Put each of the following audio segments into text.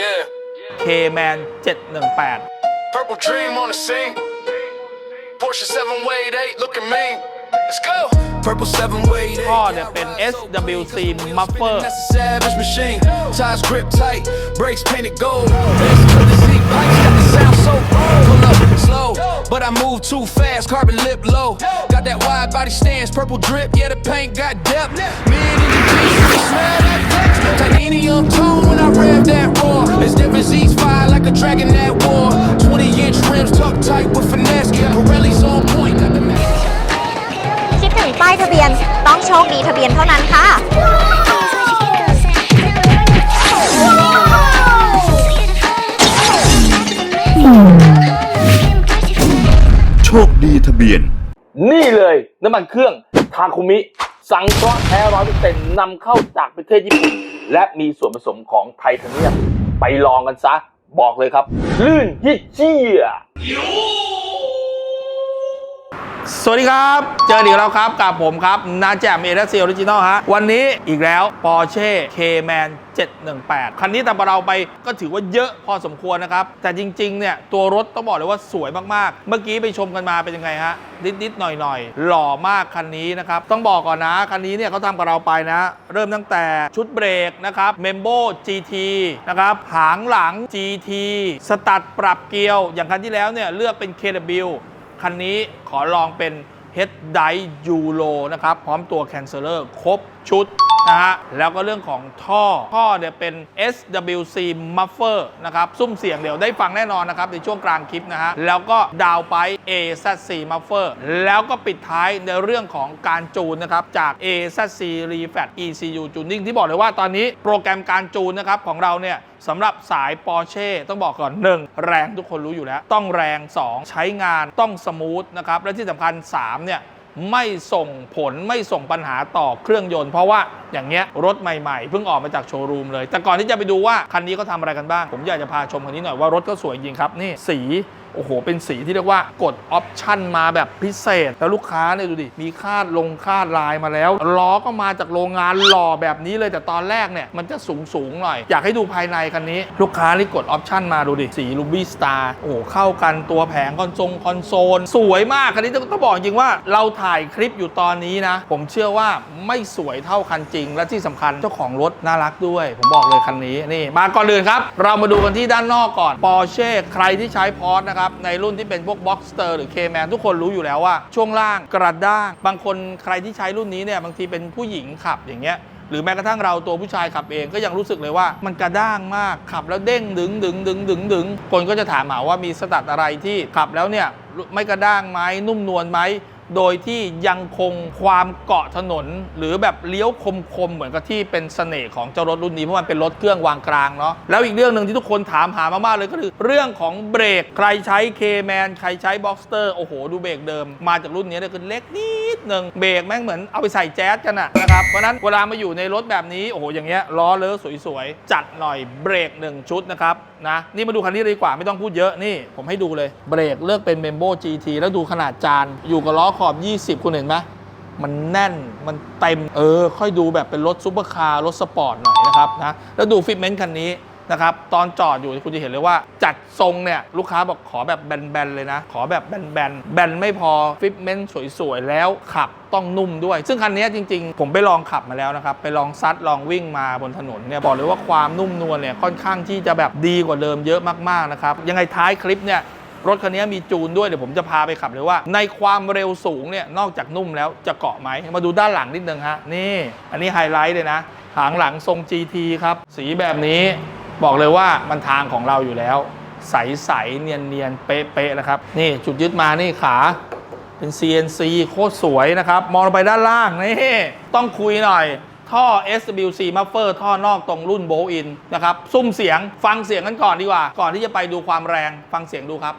Yeah, K-Man 718 purple dream on the scene. Porsche 7 Wade 8, look at me. Let's go. Purple 7 Wade 8. ท่อเนี่ยเป็น SWC Muffler That's a savage machine. Tires grip tight, brakes painted gold. Bass to the seat pipes got the sound so cold. Pull up slow, but I move too fast. Carbon lip low. Got that wide body stance, purple drip. Yeah, the paint got depth. Man in the Jeep, smell that flex. Titanium tone when I rev that roar. It's different Z's fire like a dragon at war. 20 inch rims tucked tight with finesse. Pirelli's on point. Got the max. คิดถึงป้ายทะเบียน ต้องโชคดีทะเบียนเท่านั้นค่ะ ชคดีทะเบียน นี่เลยน้ำมันเครื่องทาคุมิ สังเคราะห์แท้ร้อยเปอร์เซ็นต์นำเข้าจากประเทศญี่ปุ่น และมีส่วนผสมของไทเทเนียม ไปลองกันซะ บอกเลยครับ ลื่นยิ่เจีย สวัสดีครับ เจออีกแล้วครับกับผมครับ นาแจมเอเดซีออริจินอลฮะ วันนี้อีกแล้ว Porsche Cayman 718 คันนี้แตามเราไปก็ถือว่าเยอะพอสมควรนะครับ แต่จริง ๆ เนี่ย ตัวรถต้องบอกเลยว่าสวยมาก ๆ เมื่อกี้ไปชมกันมาเป็นยังไงฮะ นิด ๆ หน่อย ๆ หล่อมากคันนี้นะครับ ต้องบอกก่อนนะ คันนี้เนี่ยเขาทำกับเราไปนะ เริ่มตั้งแต่ชุดเบรกนะครับ Membo GT นะครับหางหลัง GT สตัดปรับเกลียว อย่างคันที่แล้วเนี่ยเลือกเป็น KW คันนี้ขอลองเป็น Head d i ยูโรนะครับ พร้อมตัว c a n c e l เลอร์ครบชุดนะฮะแล้วก็เรื่องของท่อ ท่อเนี่ยเป็น SWC Muffler นะครับ ซุ้มเสียงเดี๋ยวได้ฟังแน่นอนนะครับ ในช่วงกลางคลิปนะฮะ แล้วก็ดาวไป AZC Muffler แล้วก็ปิดท้ายในเรื่องของการจูนนะครับ จาก AZC Refat ECU Tuning ที่บอกเลยว่าตอนนี้โปรแกรมการจูนนะครับ ของเราเนี่ยสำหรับสาย Porsche ต้องบอกก่อน 1 แรงทุกคนรู้อยู่แล้ว ต้องแรง 2 ใช้งานต้องสมูทนะครับและที่สำคัญ3เนี่ย ไม่ส่งผลไม่ส่งปัญหาต่อเครื่องยนต์ เพราะว่าอย่างเงี้ยรถใหม่ๆ เพิ่งออกมาจากโชว์รูมเลย แต่ก่อนที่จะไปดูว่า คันนี้เขาทำอะไรกันบ้าง ผมอยากจะพาชมคันนี้หน่อยว่ารถก็สวยจริงครับ นี่สีโอ้โห เป็นสีที่เรียกว่ากดออปชั่นมาแบบพิเศษ แล้วลูกค้าเนี่ยดูดิ มีคาดลงคาดลายมาแล้ว ล้อก็มาจากโรงงานหล่อแบบนี้เลย แต่ตอนแรกเนี่ย มันจะสูงสูงหน่อย อยากให้ดูภายในคันนี้ ลูกค้านี่กดออปชั่นมาดูดิ สีลูบี้สตาร์โอ้โห เข้ากันตัวแผงคอนโซลคอนโซล สวยมาก คันนี้ต้องต้องบอกจริงว่าเราถ่ายคลิปอยู่ตอนนี้นะ ผมเชื่อว่าไม่สวยเท่าคันจริง และที่สำคัญเจ้าของรถน่ารักด้วย ผมบอกเลยคันนี้นี่มาก่อนอื่นครับ เรามาดูกันที่ด้านนอกก่อน Porsche ใครที่ใช้พอร์ตนะครับ ในรุ่นที่เป็นพวก Boxster หรือ Cayman ทุกคนรู้อยู่แล้วว่า ช่วงล่างกระด้าง บางคนใครที่ใช้รุ่นนี้เนี่ยบางทีเป็นผู้หญิงขับอย่างเงี้ยหรือแม้กระทั่งเราตัวผู้ชายขับเองก็ยังรู้สึกเลยว่ามันกระด้างมากขับแล้วเด้งดึงดึงดึงดึงดึงคนก็จะถามหาว่ามีสตัดอะไรที่ขับแล้วเนี่ยไม่กระด้างไหมนุ่มนวลไหม โดยที่ยังคงความเกาะถนน หรือแบบเลี้ยวคมๆ เหมือนกับที่เป็นเสน่ห์ของเจ้ารถรุ่นนี้เพราะมันเป็นรถเครื่องวางกลางเนาะแล้วอีกเรื่องหนึ่งที่ทุกคนถามหามากๆเลยก็คือเรื่องของเบรกใครใช้ K-Man ใครใช้ Boxster โอ้โห ดูเบรกเดิม มาจากรุ่นนี้เลยคือเล็กนิดหนึ่งเบรกแม่งเหมือนเอาไปใส่แจ๊สกันอะนะครับเพราะนั้นเวลามาอยู่ในรถแบบนี้โอ้โหอย่างเงี้ยล้อเลอะสวยๆจัดหน่อยเบรกหนึ่งชุดนะครับนะนี่มาดูคันนี้เลยดีกว่าไม่ต้องพูดเยอะนี่ ผมให้ดูเลยเบรกเลือกเป็น Membo GT แล้วดูขนาดจานอยู่กับล้อขอบ 20 คุณเห็นไหมมันแน่นมันเต็มเออ ค่อยดูแบบเป็นรถซูเปอร์คาร์รถสปอร์ตหน่อยนะครับนะแล้วดูฟิตเมนต์คันนี้นะครับตอนจอดอยู่คุณจะเห็นเลยว่า จัดทรงเนี่ย ลูกค้าบอกขอแบบแบน ๆ เลยนะ ขอแบบแบน ๆ แบนไม่พอฟิตเมนต์สวย ๆ แล้วขับต้องนุ่มด้วย ซึ่งคันนี้จริง ๆ ผมไปลองขับมาแล้วนะครับ ไปลองซัดลองวิ่งมาบนถนนเนี่ย บอกเลยว่าความนุ่มนวลเนี่ย ค่อนข้างที่จะแบบดีกว่าเดิมเยอะมาก ๆ นะครับ ยังไงท้ายคลิปเนี่ย รถคันนี้มีจูนด้วยเดี๋ยวผมจะพาไปขับเลยว่า ในความเร็วสูงเนี่ยนอกจากนุ่มแล้วจะเกาะไหมมาดูด้านหลังนิดนึงฮะนี่อันนี้ไฮไลท์เลยนะ หางหลังทรง GT ครับ สีแบบนี้บอกเลยว่ามันทางของเราอยู่แล้ว ใสๆเนียนๆเป๊ะๆนะครับ นี่จุดยึดมานี่ขาเป็น CNC โคตรสวยนะครับ มองลงไปด้านล่างนี่ต้องคุยหน่อยท่อ SWC Muffler ท่อนอกตรงรุ่นโบอินนะครับ ซุ้มเสียงฟังเสียงกันก่อนดีกว่า ก่อนที่จะไปดูความแรงฟังเสียงดูครับ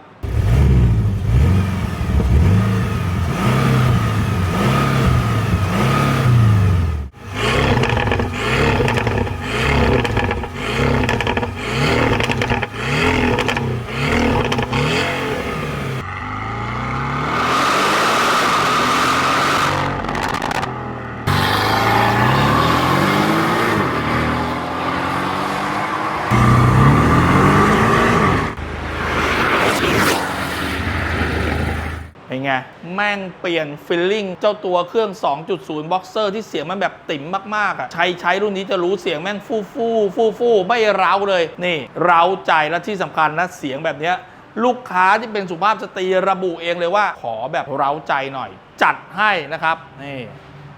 แม่งเปลี่ยนฟิลลิ่งเจ้าตัวเครื่อง 2.0 Boxer ที่เสียงมันแบบติ๋มมากๆอะใช้ใช้รุ่นนี้จะรู้เสียงแม่งฟู่ฟู่ฟู่ฟู่ไม่เร้าเลย นี่ เร้าใจและที่สำคัญนะเสียงแบบเนี้ยลูกค้าที่เป็นสุภาพสตรีระบุเองเลยว่า ขอแบบเร้าใจหน่อย จัดให้นะครับนี่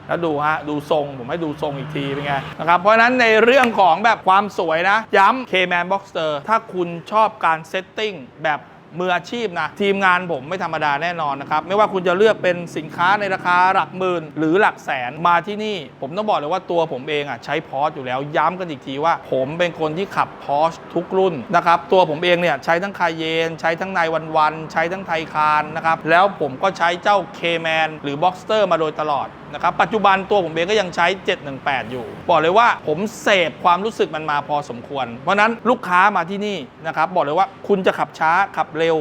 แล้วดูฮะ ดูทรง ผมให้ดูทรงอีกทีเป็นไงนะครับ เพราะฉะนั้นในเรื่องของแบบความสวยนะ ย้ำ K-Man Boxster ถ้าคุณชอบการเซตติ้งแบบ มืออาชีพนะทีมงานผมไม่ธรรมดาแน่นอนนะครับไม่ว่าคุณจะเลือกเป็นสินค้าในราคาหลักหมื่น หรือหลักแสนมาที่นี่ ผมต้องบอกเลยว่าตัวผมเองอะใช้พอสอยู่แล้วย้ำกันอีกทีว่า ผมเป็นคนที่ขับพอสทุกรุ่นนะครับตัวผมเองเนี่ยใช้ทั้งคายเยน ใช้ทั้งนายวันวันใช้ทั้งไทคานนะครับแล้วผมก็ใช้เจ้า K-Man หรือ Boxster มาโดยตลอด นะครับปัจจุบันตัวผมเองก็ยังใช้ 718 อยู่ บอกเลยว่าผมเสพความรู้สึกมันมาพอสมควร เพราะนั้นลูกค้ามาที่นี่นะครับบอกเลยว่าคุณจะขับช้าขับเร็ว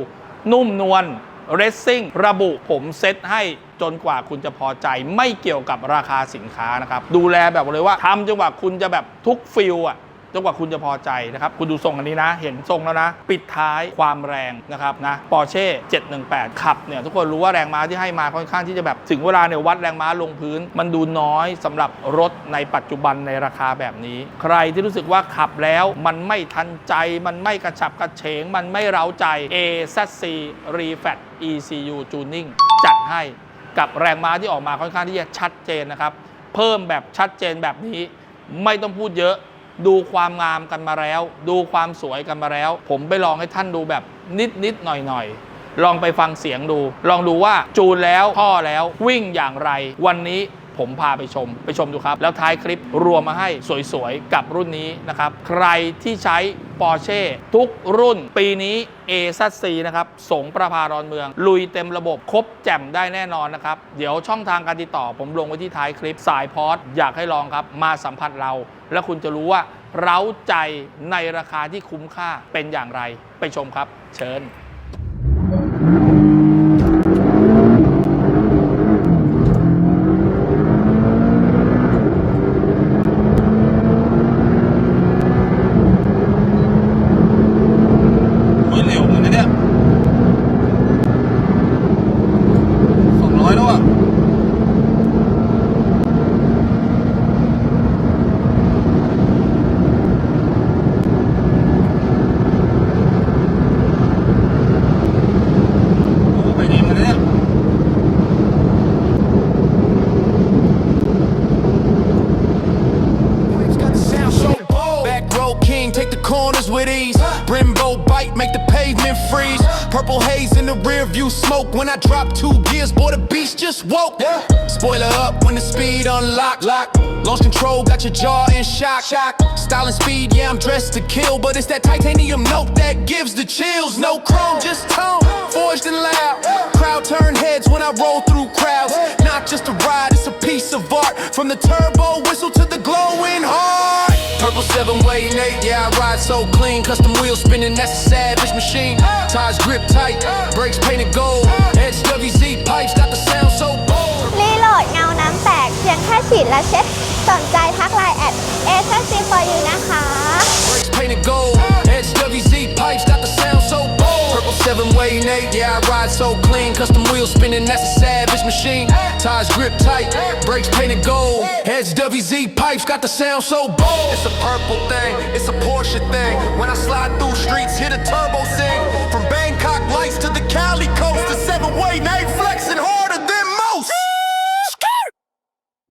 นุ่มนวลเรสซิ่งระบุผมเซตให้จนกว่าคุณจะพอใจไม่เกี่ยวกับราคาสินค้านะครับ ดูแลแบบเลยว่าทำจนกว่าคุณจะแบบทุกฟิลอะ จนกว่าคุณจะพอใจนะครับ คุณดูทรงอันนี้นะ เห็นทรงแล้วนะ ปิดท้ายความแรงนะครับนะปอร์เช่718 ขับเนี่ยทุกคนรู้ว่าแรงม้าที่ให้มาค่อนข้างที่จะแบบถึงเวลาเนี่ยวัดแรงม้าลงพื้น มันดูน้อยสำหรับรถในปัจจุบันในราคาแบบนี้ ใครที่รู้สึกว่าขับแล้วมันไม่ทันใจมันไม่กระฉับกระเฉง มันไม่เร้าใจ AZC Refat ECU Tuning จัดให้กับแรงม้าที่ออกมาค่อนข้างที่จะชัดเจนนะครับ เพิ่มแบบชัดเจนแบบนี้ ไม่ต้องพูดเยอะ ดูความงามกันมาแล้ว ดูความสวยกันมาแล้ว ผมไปลองให้ท่านดูแบบนิดนิดๆหน่อยหน่อยลองไปฟังเสียงดู ลองดูว่าจูนแล้วพ่อแล้ววิ่งอย่างไร วันนี้ ผมพาไปชม ไปชมดูครับ แล้วท้ายคลิปรวมมาให้สวยๆ กับรุ่นนี้นะครับ ใครที่ใช้ Porsche ทุกรุ่นปีนี้ a z c นะครับ สงประพารอนเมือง ลุยเต็มระบบครบแจ่มได้แน่นอนนะครับ เดี๋ยวช่องทางการติดต่อ ผมลงไว้ที่ท้ายคลิปสายพอร์ตอยากให้ลองครับ มาสัมผัสเรา แล้วคุณจะรู้ว่าเร้าใจในราคาที่คุ้มค่าเป็นอย่างไร ไปชมครับ เชิญ make the pavement freeze. Purple haze in the rear view smoke. When I drop two gears, boy, the beast just woke. Spoiler up when the speed unlock. Lock. Launch control, got your jaw in shock. shock. Style and speed, yeah, I'm dressed to kill. But it's that titanium note that gives the chills. No chrome, just tone. Forged and loud. Crowd turn heads when I roll through crowds. Not just a ride, piece of art. From the turbo whistle to the glowing heart. Purple 7 way and 8, yeah, I ride so clean. Custom wheels spinning, that's a savage machine. Tires grip tight, brakes painted gold. Edge WZ pipes got the sound so bold. รีโหลดเงาน้ำแตกเพียงแค่ฉีดและเช็ด สนใจทักไลน์แอดเอเ c for you นะคะ 8, yeah, I ride so clean. Custom wheels spinning, that's a savage machine. Tires grip tight, brakes painted gold. Heads WZ pipes, got the sound so bold. It's a purple thing, it's a Porsche thing. When I slide through streets, hit a turbo sing. From Bangkok lights to the Cali coast, the seven way night flexing hard.